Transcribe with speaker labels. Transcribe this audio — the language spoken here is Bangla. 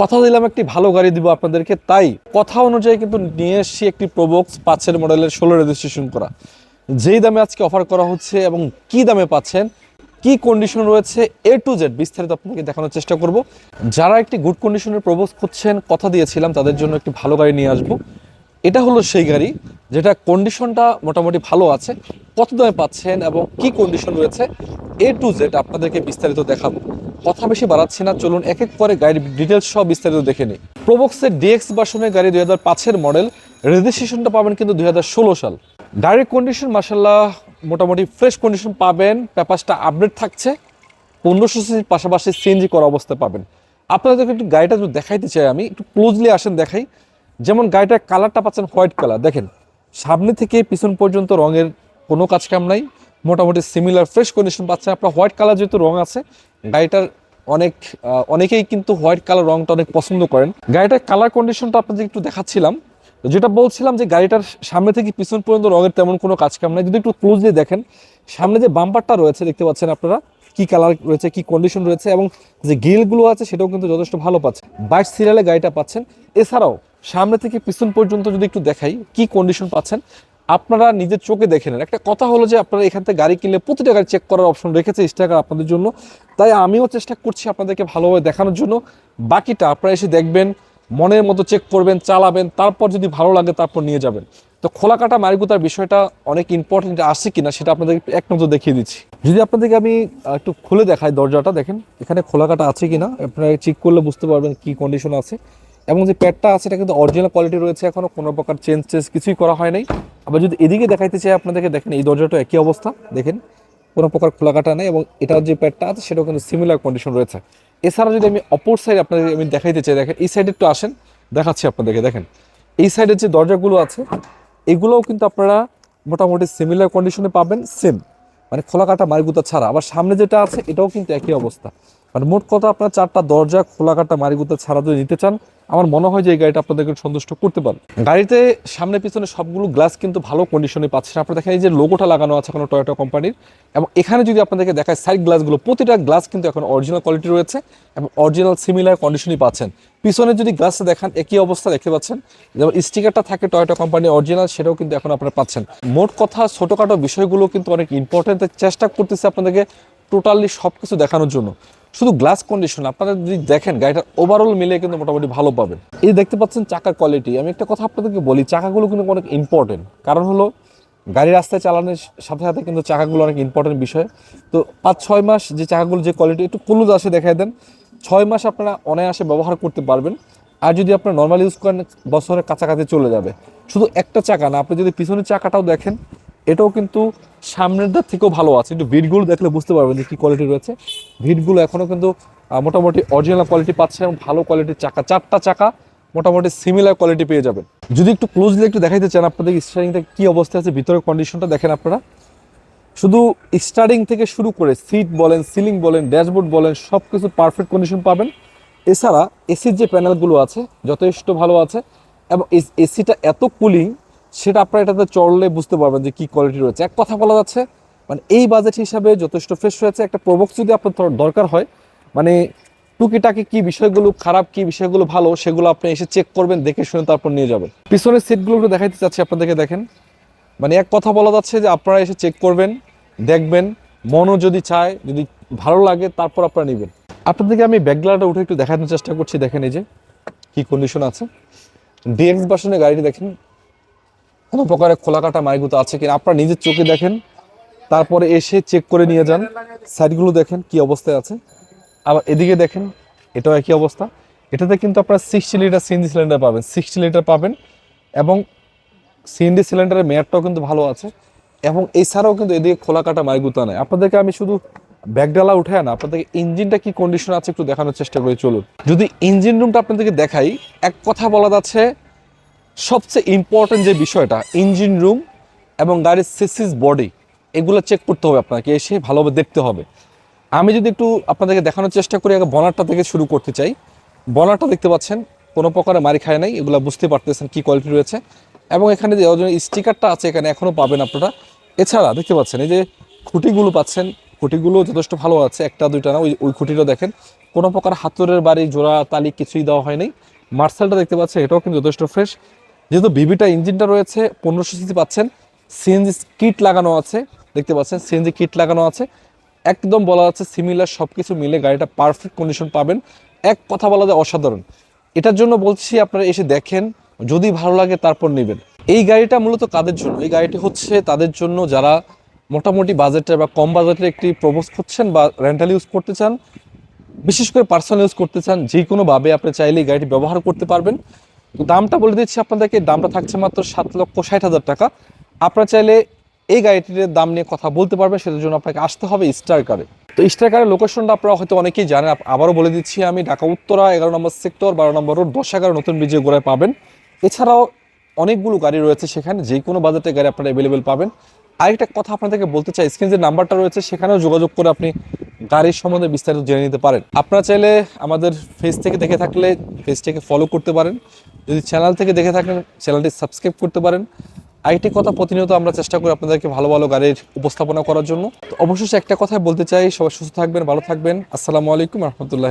Speaker 1: কথা দিলাম একটি ভালো গাড়ি দিব আপনাদেরকে, তাই কথা অনুযায়ী কিন্তু নিয়ে এসছি একটি প্রোবক্স পাঁচের মডেলের ষোলো রেজিস্ট্রেশন করা। যেই দামে আজকে অফার করা হচ্ছে এবং কি দামে পাচ্ছেন, কি কন্ডিশন রয়েছে এ টু জেড বিস্তারিত আপনাকে দেখানোর চেষ্টা করব। যারা একটি গুড কন্ডিশনের প্রবোজ খুঁজছেন, কথা দিয়েছিলাম, তাদের জন্য একটি ভালো গাড়ি নিয়ে আসব। এটা হলো সেই গাড়ি, যেটা কন্ডিশনটা মোটামুটি ভালো আছে। কত দামে পাচ্ছেন এবং কি কন্ডিশন রয়েছে? এ টু জেড আপনাদেরকে বিস্তারিত দেখাবো। কথা বেশি বাড়াচ্ছি না, চলুন এক এক করে গাড়ির ডিটেলস সব বিস্তারিত দেখে নিই। প্রোবক্সের ডিএক্স ভার্সনের গাড়ি দুই হাজার পাঁচের মডেল রেজিস্ট্রেশনটা পাবেন কিন্তু দুই হাজার ষোলো সাল। ডাইরেক্ট কন্ডিশন মাসাল্লাহ মোটামুটি ফ্রেশ কন্ডিশন পাবেন পেপারসটা আপডেট থাকছে, পনেরোশো সিসির পাশাপাশি সিএনজি করা অবস্থায় পাবেন। আপনাদেরকে একটু গাড়িটা যদি দেখাইতে চাই আমি, একটু ক্লোজলি আসেন দেখাই। যেমন গাড়িটার কালারটা পাচ্ছেন হোয়াইট কালার। দেখেন, সামনে থেকে পিছন পর্যন্ত রঙের কোনো কাজ কাম নাই, মোটামুটি সিমিলার ফ্রেশ কন্ডিশন পাচ্ছেন। আপনার হোয়াইট কালার যেহেতু রং আছে, গাড়িটার অনেক অনেকেই কিন্তু হোয়াইট কালার রংটা অনেক পছন্দ করেন। গাড়িটার কালার কন্ডিশনটা আপনাদের একটু দেখাচ্ছিলাম। যেটা বলছিলাম যে গাড়িটার সামনে থেকে পিছন পর্যন্ত রঙের তেমন কোনো কাজ কাম নাই। যদি একটু ক্লোজলি দেখেন, সামনে যে বাম্পারটা রয়েছে, দেখতে পাচ্ছেন আপনারা কি কালার রয়েছে, কি কন্ডিশন রয়েছে এবং যে গিলগুলো আছে, সেটাও কিন্তু যথেষ্ট ভালো পাচ্ছে বাইশ সিরিয়ালে গাড়িটা পাচ্ছেন। এছাড়াও সামনে থেকে পিছন পর্যন্ত যদি একটু দেখাই, কি কন্ডিশন পাচ্ছেন? আপনারা নিজের চোখে দেখে নেন। একটা কথা হলো যে আপনারা এখান থেকে গাড়ি কিনলে প্রতিটা গাড়ি চেক করার অপশন রেখেছে স্টাকার আপনাদের জন্য। তাই আমিও চেষ্টা করছি আপনাদেরকে ভালোভাবে দেখানোর জন্য। বাকিটা আপনারা এসে দেখবেন, মনের মতো চেক করবেন, চালাবেন, তারপর যদি ভালো লাগে তারপর নিয়ে যাবেন। তো খোলা কাটা মারিগুতার বিষয়টা অনেক ইম্পর্টেন্ট আসছে কিনা সেটা আপনাদের এক নজর দেখিয়ে দিচ্ছি। যদি আপনাদেরকে আমি একটু খুলে দেখাই দরজাটা, দেখেন এখানে খোলা কাটা আছে কিনা? আপনারা চেক করলে বুঝতে পারবেন কি কন্ডিশন আছে। এবং যে প্যাডটা আছে, এটা কিন্তু অরিজিনাল কোয়ালিটি রয়েছে এখনও। কোনো প্রকার চেঞ্জ চেঞ্জ কিছুই করা হয় নাই। আবার যদি এদিকে দেখাইতে চাই, আপনাদেরকে দেখেন, এই দরজাটা একই অবস্থা। দেখেন, কোনো প্রকার খোলা কাটা নেই এবং এটার যে প্যাডটা আছে, সেটাও কিন্তু সিমিলার কন্ডিশন রয়েছে। এছাড়া যদি আমি অপর সাইড আপনাদের আমি দেখাইতে চাই, দেখেন, এই সাইডে একটু আসেন, দেখাচ্ছি আপনাদেরকে, দেখেন। এই সাইডের যে দরজাগুলো আছে, এগুলোও কিন্তু আপনারা মোটামুটি সিমিলার কন্ডিশনে পাবেন সেম মানে খোলা কাটা মারিগুতা ছাড়া। আবার সামনে যেটা আছে, এটাও কিন্তু একই অবস্থা। মানে মোট কথা আপনার চারটা দরজা, খোলা কাটা মারিগুতা ছাড়া যদি নিতে চান, আমার মনে হয় যে এই গাড়িটা আপনাদেরকে সন্তুষ্ট করতে পারে গাড়িতে সামনে পিছনে সবগুলো গ্লাস কিন্তু ভালো কন্ডিশনে পাচ্ছেন। আপনারা দেখেন এই যে লোগোটা লাগানো আছে কোনো টয়োটা কোম্পানির এবং এখানে যদি আপনাদেরকে দেখায় সাইড গ্লাসগুলো প্রতিটা গ্লাস কিন্তু এখন অরিজিনাল কোয়ালিটি রয়েছে এবং অরিজিনাল সিমিলার কন্ডিশনই পাচ্ছেন। পিছনে যদি গ্লাসটা দেখান, একই অবস্থা দেখতে পাচ্ছেন। যেমন স্টিকারটা থাকে টয়োটা কোম্পানির অরিজিনাল সেটাও কিন্তু এখন আপনারা পাচ্ছেন। মোট কথা ছোটোখাটো বিষয়গুলো কিন্তু অনেক ইম্পর্টেন্ট চেষ্টা করতেছে আপনাদেরকে টোটালি সব কিছু দেখানোর জন্য। শুধু গ্লাস কন্ডিশন আপনারা যদি দেখেন, গাড়িটা ওভারঅল মিলে কিন্তু মোটামুটি ভালো পাবেন। এই দেখতে পাচ্ছেন চাকার কোয়ালিটি আমি একটা কথা আপনাদেরকে বলি, চাকাগুলো কিন্তু অনেক ইম্পর্টেন্ট কারণ হলো, গাড়ি রাস্তায় চালানোর সাথে সাথে কিন্তু চাকাগুলো অনেক ইম্পর্টেন্ট বিষয়। তো পাঁচ, ছয় মাস যে চাকাগুলো, যে কোয়ালিটি একটু কুলুজ আসে দেখাই দেন। ছয় মাস আপনারা অনায়াসে ব্যবহার করতে পারবেন। আর যদি আপনারা নর্মাল ইউজ করেন, বছরের কাছাকাছি চলে যাবে। শুধু একটা চাকা না, আপনি যদি পিছনের চাকাটাও দেখেন এটাও কিন্তু সামনের দিক থেকেও ভালো আছে। একটু ভিটগুলো দেখলে বুঝতে পারবেন যে কি কোয়ালিটি রয়েছে। ভিটগুলো এখনও কিন্তু মোটামুটি অরিজিনাল কোয়ালিটি পাচ্ছে এবং ভালো কোয়ালিটির চাকা, চারটা চাকা মোটামুটি সিমিলার কোয়ালিটি পেয়ে যাবেন। যদি একটু ক্লোজলি একটু দেখাইতে চান আপনাদের স্টারিংটা কী অবস্থা আছে, ভিতরের কন্ডিশনটা দেখেন আপনারা। শুধু স্টার্টিং থেকে শুরু করে সিট বলেন সিলিং বলেন ড্যাশবোর্ড বলেন সব কিছু পারফেক্ট কন্ডিশন পাবেন। এছাড়া এসির যে প্যানেলগুলো আছে, যথেষ্ট ভালো আছে এবং এসিটা এত কুলিং সেটা আপনারা এটাতে চড়লে বুঝতে পারবেন যে কি কোয়ালিটি রয়েছে। এক কথা বলা যাচ্ছে মানে এই বাজেট হিসাবে যথেষ্ট ফ্রেশ হয়েছে। একটা প্রবক্স যদি আপনার দরকার হয় মানে টুকিটাকি কি বিষয়গুলো খারাপ, কি বিষয়গুলো ভালো, সেগুলো আপনি এসে চেক করবেন, দেখে শুনে তারপর নিয়ে যাবেন। পিছনের সিটগুলো একটু দেখাইতে চাচ্ছি আপনাদেরকে, দেখেন। মানে এক কথা বলা যাচ্ছে যে আপনারা এসে চেক করবেন, দেখবেন, মনও যদি চায়, যদি ভালো লাগে, তারপর আপনারা নেবেন। আপনাদেরকে আমি ব্যাকগ্লাটা উঠে একটু দেখানোর চেষ্টা করছি, দেখেন এই যে, কি কন্ডিশন আছে। ডিএক্স বাসনের গাড়িটি দেখেন কোনো প্রকারের খোলা কাটা মাইগুতো আছে কিনা? আপনারা নিজের চোখে দেখেন, তারপরে এসে চেক করে নিয়ে যান। সাইডগুলো দেখেন কি অবস্থায় আছে। আবার এদিকে দেখেন, এটাও একই অবস্থা। এটাতে কিন্তু আপনারা সিক্সটি লিটার সিএনজি সিলিন্ডার পাবেন। সিক্সটি লিটার পাবেন এবং সিএনডি সিলিন্ডারের মেয়ারটাও কিন্তু ভালো আছে এবং এছাড়াও কিন্তু এদিকে খোলা কাটা মাইগুতা নেই। আপনাদেরকে আমি শুধু ব্যাগডালা উঠে না, আপনাদেরকে ইঞ্জিনটা কি কন্ডিশন আছে একটু দেখানোর চেষ্টা করি, চলুন। যদি ইঞ্জিন রুমটা আপনাদেরকে দেখাই, এক কথা বলা যাচ্ছে সবচেয়ে ইম্পর্টেন্ট যে বিষয়টা ইঞ্জিন রুম এবং গাড়ির সিসিস বডি এগুলো চেক করতে হবে আপনাকে, এসে ভালোভাবে দেখতে হবে। আমি যদি একটু আপনাদেরকে দেখানোর চেষ্টা করি, আগে বনারটা থেকে শুরু করতে চাই। বনারটা দেখতে পাচ্ছেন, কোনো প্রকারে মারি খায় নাই, এগুলো বুঝতে পারতেছেন কি কোয়ালিটি রয়েছে। এবং এখানে যে স্টিকারটা আছে, এখানে এখনও পাবেন আপনারা। এছাড়া দেখতে পাচ্ছেন, এই যে খুঁটিগুলো পাচ্ছেন, খুঁটিগুলো যথেষ্ট ভালো আছে, একটা, দুইটা না, ওই ওই খুঁটিটা দেখেন। কোনো প্রকার হাতুরের বাড়ি, জোড়া, তালি কিছুই দেওয়া হয়নি। মার্সেলটা দেখতে পাচ্ছেন, এটাও কিন্তু যথেষ্ট ফ্রেশ যেহেতু বিবিটা ইঞ্জিনটা রয়েছে, পনেরোশো সিসি পাচ্ছেন। সিএনজি কিট লাগানো আছে, দেখতে পাচ্ছেন? সিএনজি কিট লাগানো আছে। একদম বলা যাচ্ছে সিমিলার সব কিছু মিলে গাড়িটা পারফেক্ট কন্ডিশন পাবেন। এক কথা বলা যায় অসাধারণ। এটার জন্য বলছি আপনারা এসে দেখেন, যদি ভালো লাগে তারপর নেবেন। এই গাড়িটা মূলত কাদের জন্য? এই গাড়িটি হচ্ছে তাদের জন্য যারা মোটামুটি বাজেটের বা কম বাজেটের একটি প্রবোজ করছেন বা রেন্টাল ইউজ করতে চান, বিশেষ করে পার্সোনাল ইউজ করতে চান যে কোনোভাবে আপনি চাইলে এই গাড়িটি ব্যবহার করতে পারবেন। দামটা বলে দিচ্ছি আপনাদেরকে, দামটা থাকছে মাত্র সাত লক্ষ ষাট হাজার টাকা। আপনারা চাইলে এই গাড়িটির দাম নিয়ে কথা বলতে পারবেন, সেটার জন্য আপনাকে আসতে হবে স্টার কারে তো স্টার কারের লোকেশনটা আপনারা হয়তো অনেকেই জানেন আবারও বলে দিচ্ছি আমি, ঢাকা, উত্তরা, এগারো নম্বর সেক্টর বারো নম্বর রোড দশ এগারো নতুন ব্রিজে গোড়ায় পাবেন। এছাড়াও অনেকগুলো গাড়ি রয়েছে সেখানে, যে কোনো বাজেটের গাড়ি আপনারা অ্যাভেলেবেল পাবেন। আরেকটা কথা আপনাদেরকে বলতে চাই স্ক্রিন যে নাম্বারটা রয়েছে, সেখানেও যোগাযোগ করে আপনি গাড়ির সম্বন্ধে বিস্তারিত জেনে নিতে পারেন। আপনারা চাইলে আমাদের ফেস থেকে দেখে থাকলে পেজটাকে ফলো করতে পারেন। যদি চ্যানেল থেকে দেখে থাকেন চ্যানেলটি সাবস্ক্রাইব করতে পারেন। আইটি কথা প্রতিনিয়ত আমরা চেষ্টা করি আপনাদেরকে ভালো ভালো গাড়ির উপস্থাপনা করার জন্য। তো অবশেষে একটা কথাই বলতে চাই, সবাই সুস্থ থাকবেন, ভালো থাকবেন। আসসালামু আলাইকুম রহমতুল্লাহ